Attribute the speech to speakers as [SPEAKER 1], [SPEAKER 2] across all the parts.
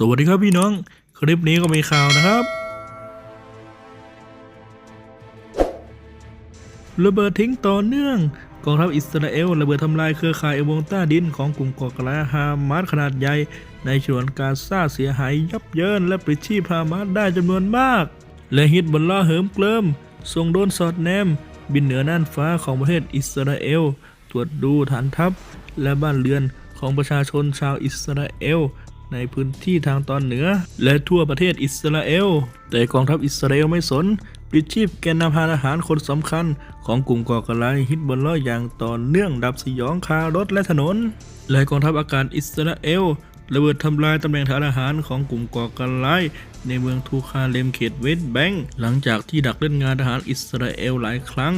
[SPEAKER 1] สวัสดีครับพี่น้อง คลิปนี้ก็มีข่าวนะครับ ระเบิดทิ้งต่อเนื่อง กองทัพอิสราเอลระเบิดทำลายเครือข่ายเอวงต้าดินของกลุ่มก่อการร้ายฮามาสขนาดใหญ่ ในฉนวนกาซาเสียหายยับเยินและปลิดชีพฮามาสได้จำนวนมาก และฮิตบอลล่าเหิมเกลิมส่งโดนสอดแนม บินเหนือน่านฟ้าของประเทศอิสราเอล ตรวจดูฐานทัพ และบ้านเรือนของประชาชนชาวอิสราเอล ในพื้นที่ทางตอนเหนือ และทั่วประเทศอิสราเอล แต่กองทัพอิสราเอลไม่สนปลิดชีพแกนนำทานอาหารคนสำคัญ ของกลุ่มก่อการร้ายฮิตบอลล่ออย่างต่อเนื่องดับสยองคารถและถนน และกองทัพอากาศอิสราเอลระเบิดทำลายตำแหน่งฐานอาหารของกลุ่มก่อการร้ายในเมืองทูคาเลมเขตเวสต์แบงก์หลังจากที่ดักเล่นงานทหารอิสราเอลหลายครั้ง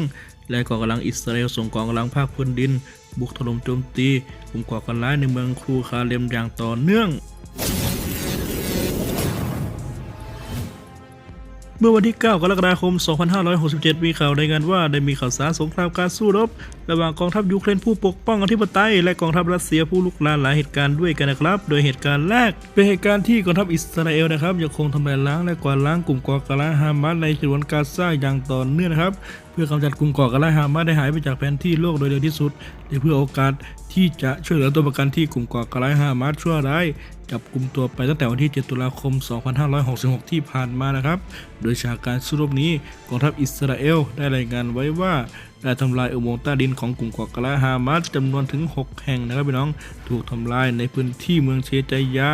[SPEAKER 1] และกองกำลังอิสราเอลส่งกองกำลังภาคพื้นดิน บุกถล่มโจมตีกลุ่มก่อการร้ายในเมืองครูคาเลมอย่างต่อเนื่อง เมื่อวันที่ 9 กรกฎาคม 2567 มีข่าวรายงานว่าได้มีข่าวสารสงครามการสู้รบ ระหว่างกองทัพยูเครนผู้ปกป้องอธิปไตยและกองทัพรัสเซียผู้ลุกลานหลายเหตุการณ์ด้วยกันนะครับ โดยเหตุการณ์แรก เป็นเหตุการณ์ที่กองทัพอิสราเอลนะครับยังคงทำลายล้างและกวาดล้างกลุ่มก่อการร้ายฮามาสในฉนวนกาซาอย่างต่อเนื่องนะครับเพื่อกำจัดกลุ่มก่อการร้ายฮามาสได้หายไปจากแผนที่โลกโดยเร็วที่สุดและเพื่อโอกาสที่จะช่วยเหลือตัวประกันที่กลุ่มก่อการร้ายฮามาสชั่วร้าย จับกลุ่มตัวไปตั้งแต่วันที่ 7 ตุลาคม 2566 ที่ผ่านมานะครับ โดยฉากการสู้รบนี้กองทัพอิสราเอลได้รายงานไว้ว่าได้ทำลายอุโมงค์ใต้ดินของกลุ่มก่อการร้ายฮามาสจำนวนถึง 6 แห่งนะครับพี่น้อง ถูกทำลายในพื้นที่เมืองเชจายา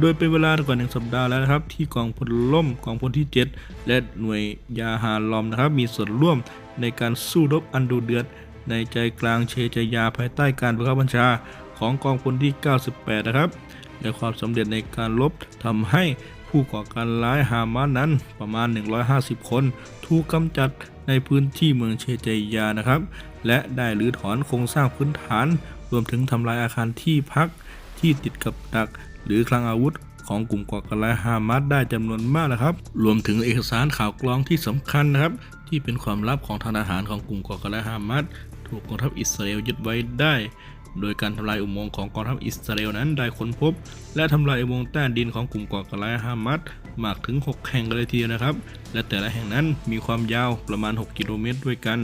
[SPEAKER 1] โดยเป็นเวลากว่าหนึ่งสัปดาห์แล้วนะครับ ที่กองพลล่มกองพลที่ 7 และหน่วยยาฮาลอมนะครับ มีส่วนร่วมในการสู้รบอันดุเดือดในใจกลางเชจายาภายใต้การบังคับบัญชา ของกองพลที่ 98 นะครับ และความสำเร็จในการลบทำให้ผู้ก่อการร้ายฮามาสนั้นประมาณ 150 คน ถูกกำจัดในพื้นที่เมืองเชเจยานะครับ และได้รื้อถอนโครงสร้างพื้นฐาน รวมถึงทำลายอาคารที่พักที่ติดกับดัก หรือคลังอาวุธของกลุ่มก่อการร้ายฮามาสได้จำนวนมากนะครับ รวมถึงเอกสารข่าวกรองที่สำคัญนะครับ ที่เป็นความลับของทางทหารของกลุ่มก่อการร้ายฮามาสถูกกองทัพอิสราเอลยึดไว้ได้ โดยการทำลายอุโมงค์ของกองทัพอิสราเอลนั้นได้ค้นพบ และทำลายอุโมงค์ใต้ดินของกลุ่มก่อการร้ายฮามาสมากถึง 6 แห่งกันเลยทีเดียวนะครับ และแต่ละแห่งนั้นมีความยาวประมาณ 6 กิโลเมตรด้วยกัน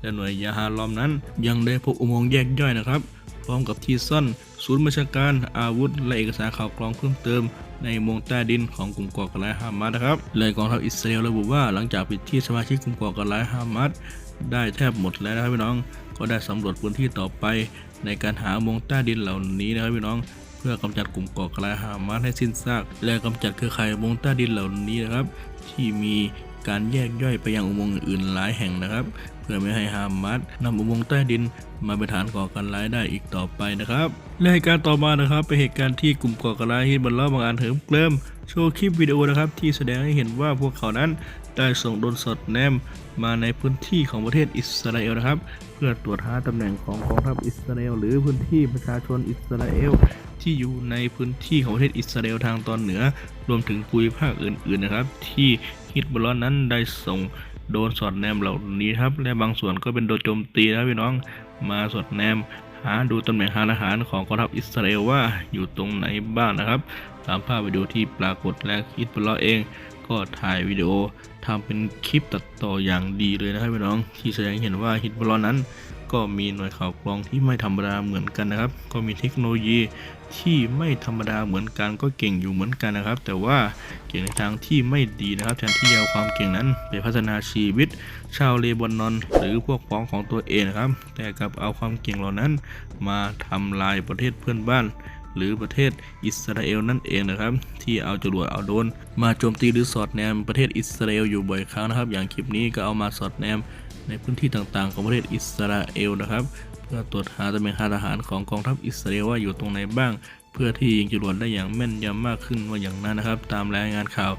[SPEAKER 1] และหน่วยยาฮาลอมนั้น ยังได้พบอุโมงค์แยกย่อยนะครับ พร้อมกับที่ซ่อนศูนย์บัญชาการอาวุธ และเอกสารข่าวกรองเพิ่มเติมในโมงใต้ดินของกลุ่มก่อการร้ายฮามาสนะครับ เลยกองทัพอิสราเอลระบุว่าหลังจากปิดที่สมาชิกกลุ่มก่อการร้ายฮามาสได้แทบหมดแล้วนะครับพี่น้อง ก็ได้สำรวจพื้นที่ต่อไปในการหามงใต้ดินเหล่านี้นะครับพี่น้อง เพื่อกำจัดกลุ่มก่อการร้ายฮามาสให้สิ้นซาก และกำจัดเครือข่ายอุโมงใต้ดินเหล่านี้นะครับ ที่มีการแยกย่อยไปยังอุโมงค์อื่นๆหลายแห่งนะครับ เพื่อไม่ให้ฮามาสนำอุโมงค์ใต้ดินมาเป็นฐานก่อการร้ายได้อีกต่อไปนะครับและเหตุการณ์ต่อมานะครับเป็นเหตุการณ์ที่กลุ่มก่อการร้ายฮิตบัลลอฮ์บางอันเหิมเกลิมโชว์คลิปวิดีโอนะครับที่แสดงให้เห็นว่าพวกเขานั้น ได้ส่งโดนสอดแนมมาในพื้นที่ของประเทศอิสราเอลนะครับ เพื่อตรวจหาตำแหน่งของกองทัพอิสราเอลหรือพื้นที่ประชาชนอิสราเอลที่อยู่ในพื้นที่ของประเทศอิสราเอลทางตอนเหนือ รวมถึงภูมิภาคอื่นๆนะครับ ที่ฮิตบอลนั้นได้ส่งโดนสอดแนมเหล่านี้ครับ และบางส่วนก็เป็นโดนโจมตีนะพี่น้องมาสอดแนมหาดูตำแหน่งทางทหารของกองทัพอิสราเอลว่าอยู่ตรงไหนบ้างนะครับ ตามภาพวิดีโอที่ปรากฏและฮิตบอลเอง ก็ถ่ายวิดีโอทำเป็นคลิปตัดต่ออย่างดีเลยนะครับพี่น้อง ที่แสดงเห็นว่าฮิตบอลนั้น ก็มีหน่วยข่าวกรองที่ไม่ธรรมดาเหมือนกันนะครับ ก็มีเทคโนโลยีที่ไม่ธรรมดาเหมือนกันก็เก่งอยู่เหมือนกันนะครับ แต่ว่าเก่งในทางที่ไม่ดีนะครับแทนที่จะเอาความเก่งนั้นไปพัฒนาชีวิต ชาวเลบานอน หรือพวกพ้องของตัวเองนะครับ แต่กลับเอาความเก่งเหล่านั้น มาทำลายประเทศเพื่อนบ้าน หรือประเทศอิสราเอลนั่นเองนะครับ ที่เอาจรวดเอาโดน มาโจมตีหรือสอดแนมประเทศอิสราเอลอยู่บ่อยครั้งนะครับ อย่างคลิปนี้ก็เอามาสอดแนมในพื้นที่ต่างๆ ของประเทศอิสราเอลนะครับ เพื่อตรวจหาตำแหน่งทางทหารของกองทัพอิสราเอลว่าอยู่ตรงไหนบ้าง เพื่อที่ยิงจรวดได้อย่างแม่นยำมากขึ้นว่าอย่างนั้นนะครับ ตามรายงานข่าว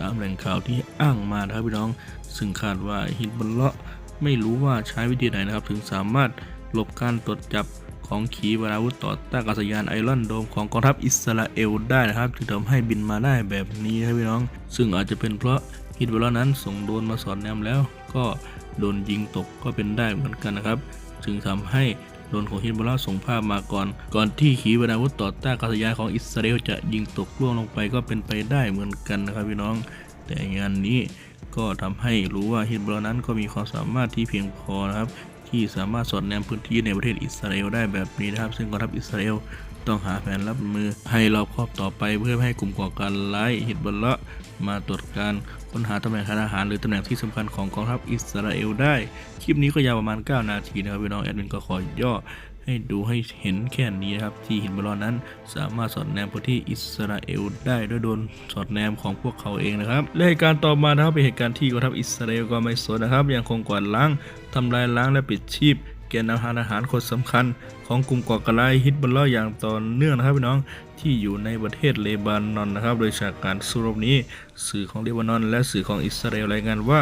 [SPEAKER 1] ตามแหล่งข่าวที่อ้างมานะครับพี่น้อง ซึ่งคาดว่าฮิตบอลเลาะไม่รู้ว่าใช้วิธีไหนนะครับ ถึงสามารถหลบการตรวจจับ ของขีปนาวุธต่อต้านอากาศยานไอรอนโดมของกองทัพอิสราเอลได้นะครับจึงทำให้บินมาได้แบบนี้นะครับพี่น้อง ซึ่งอาจจะเป็นเพราะฮิตบลานั้นส่งโดนมาสอดแนมแล้ว ก็โดนยิงตกก็เป็นได้เหมือนกันนะครับ จึงทำให้โดนของฮิซบอลาส่งภาพมาก่อน ก่อนที่ขีปนาวุธต่อต้านการทะยานของอิสราเอลจะยิงตกล่วงลงไปก็เป็นไปได้เหมือนกันนะครับพี่น้อง แต่งานนี้ก็ทำให้รู้ว่าฮิซบอลานั้นก็มีความสามารถที่เพียงพอนะครับ ที่สามารถสอดแนมพื้นที่ในประเทศอิสราเอลได้แบบนี้นะครับ ซึ่งกองทัพอิสราเอล ต้องหาแผนรับมือให้รอบครอบต่อไปเพื่อให้กลุ่มก่อการร้ายฮิซบลละมาตรวจการค้นหาตำแหน่งทางทหารหรือตำแหน่งที่สำคัญของกองทัพอิสราเอลได้ คลิปนี้ก็ยาวประมาณ 9 นาทีนะครับพี่น้องแอดมินก็ขอย่อให้ดูให้เห็นแค่นี้นะครับ ที่ฮินบอลนั้น สามารถสอดแนมพื้นที่อิสราเอลได้ด้วยโดนสอดแนมของพวกเขาเองนะครับและเหตุการณ์ต่อมานะครับเป็นเหตุการณ์ที่กองทัพอิสราเอลก็ไม่สนนะครับ ยังคงกวาดล้างทำลายล้างและปิดชีพ กนนำทารอาหารคนสำคัญ ของกลุ่มก่อการร้ายฮิตบอลลออย่างต่อเนื่องนะครับพี่น้องที่อยู่ในประเทศเลบานอนนะครับ โดยจากการสู้รบนี้ สื่อของเลบานอน และสื่อของอิสราเอลรายงานว่า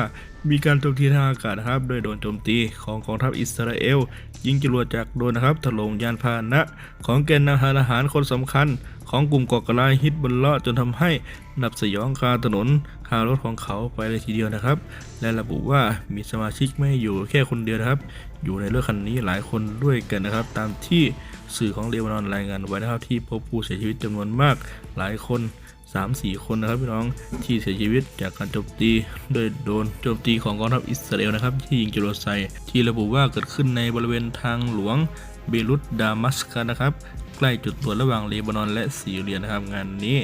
[SPEAKER 1] มีการโจมตีทางอากาศนะครับโดยโดนโจมตีของกองทัพอิสราเอล ยิงจรวดจากโดนนะครับถล่มยานพาหนะ ของแกนนำทางทหารคนสำคัญ ของกลุ่มก่อการร้ายฮิตบอลลอจนทำให้นับสยองคาถนนคารถของเขาไปเลยทีเดียวนะครับ และระบุว่ามีสมาชิกไม่อยู่แค่คนเดียวนะครับ อยู่ในรถคันนี้หลายคนด้วยกันนะครับ ตามที่สื่อของเลบานอนรายงานไว้นะครับที่พบผู้เสียชีวิตจำนวนมากหลายคน 3-4 คนนะครับพี่น้องที่เสียชีวิตจากการโจมตีโดยโดนโจมตีของกองทัพอิสราเอลนะครับที่ยิงจรวดใส่ที่ระบุว่าเกิดขึ้นในบริเวณทางหลวงเบรุตดามัสกัสนะครับใกล้จุดตรวจระหว่างเลบานอนและซีเรียนะครับงานนี้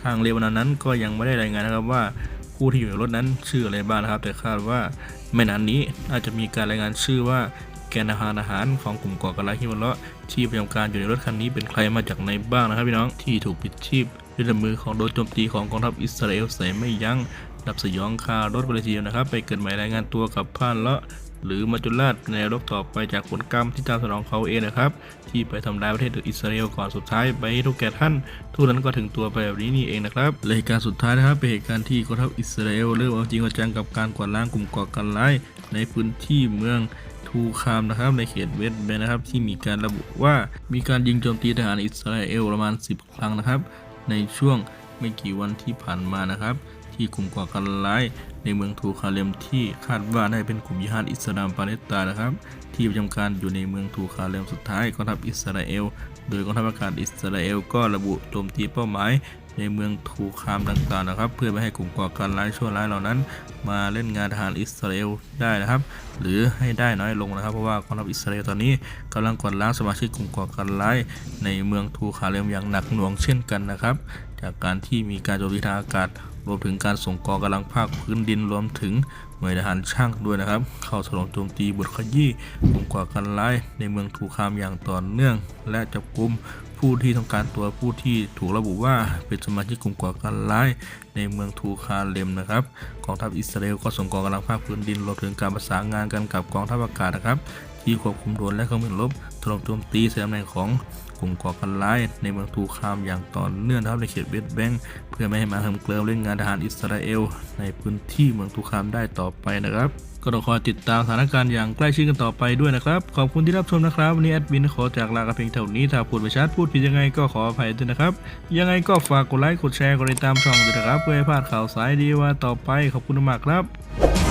[SPEAKER 1] ทางเลบานอนนั้นก็ยังไม่ได้รายงานนะครับว่าผู้ที่อยู่ในรถนั้นชื่ออะไรบ้างนะครับ แต่คาดว่าไม่นานนี้อาจจะมีการรายงานชื่อว่าแกนอาหารอาหารของกลุ่มก่อการร้ายฮิมันเลาะที่ประจำการอยู่ในรถคันนี้เป็นใครมาจากไหนบ้างนะครับพี่น้องที่ถูกปิดชีพ ด้วยมือของโดนโจมตีของกองทัพอิสราเอลใส่ไม่ยั้งดับสยองคารถบริเทียวนะครับ ไปเกิดหมายรายงานตัวกับพานเลาะหรือมาจุราชในรบต่อไปจากผลกรรมที่ตามสนองเขาเองนะครับ ที่ไปทำลายประเทศอิสราเอลก่อนสุดท้ายไปให้ทุกแก่ท่านทุกนั้นก็ถึงตัวไปแบบนี้นี่เองนะครับและเหตุการณ์สุดท้ายนะครับเป็นเหตุการณ์ที่กองทัพอิสราเอลเริ่มเอาจริงเอาจังกับการกวาดล้างกลุ่มก่อการร้ายในพื้นที่เมืองทูคามนะครับในเขตเวสต์แบงค์นะครับที่มีการระบุว่ามีการยิงโจมตีทหารอิสราเอลประมาณ 10 ครั้งนะครับ ในช่วงไม่กี่วันที่ผ่านมานะครับ ที่กลุ่มก่อการร้ายในเมืองทูคาเลมที่คาดว่าได้เป็นกลุ่มยิฮาดอิสลามปาเลสไตน์นะครับ ที่ประจำการอยู่ในเมืองทูคาเลมสุดท้ายกองทัพอิสราเอล โดยกองทัพอากาศอิสราเอลก็ระบุโจมตีเป้าหมาย ในเมืองทูคามต่างๆนะครับ เพื่อไม่ให้กลุ่มก่อการร้ายชั่วร้ายเหล่านั้น มาเล่นงานทหารอิสราเอลได้นะครับ หรือให้ได้น้อยลงนะครับ เพราะว่ากองทัพอิสราเอลตอนนี้กำลังกวาดล้างสมาชิกกลุ่มก่อการร้ายในเมืองทูคาเลมอย่างหนักหน่วงเช่นกันนะครับ จากการที่มีการโจมตีทางอากาศรวมถึงการส่งกองกำลังภาคพื้นดินรวมถึงหน่วยทหารช่างด้วยนะครับ เข้าถล่มโจมตีบุตรขยี้กลุ่มก่อการร้ายในเมืองทูคามอย่างต่อเนื่อง และจับกลุ่ม ผู้ที่ต้องการตัวผู้ที่ถูกระบุว่าเป็นสมาชิกกลุ่มก่อการร้ายในเมืองทูคาเลมนะครับกองทัพอิสราเอลก็ส่งกองกำลังภาคพื้นดินรวมถึงการประสานงานกันกับกองทัพอากาศนะครับ ที่ควบคุมโดนและเครื่องบินรบถล่มโจมตีใส่ตำแหน่งของกลุ่มก่อการร้ายในเมืองทูคามอย่างต่อเนื่องนะครับในเขตเวสต์แบงค์เพื่อไม่ให้มาเฮิมเกลิมเล่นงานทหารอิสราเอล ในพื้นที่เมืองทูคามได้ต่อไปนะครับ ก็ต้องคอยติดตามสถานการณ์อย่างใกล้ชิดกันต่อไปด้วยนะครับ ขอบคุณที่รับชมนะครับ วันนี้แอดมินขอจากลากันเพียงเท่านี้ถ้าพูดไปชัดพูดผิดยังไงก็ขออภัยด้วยนะครับ ยังไงก็ฝากกดไลค์กดแชร์กดติดตามช่องด้วยนะครับเพื่อให้พลาดข่าวสายดีว่าต่อไปขอบคุณมากครับ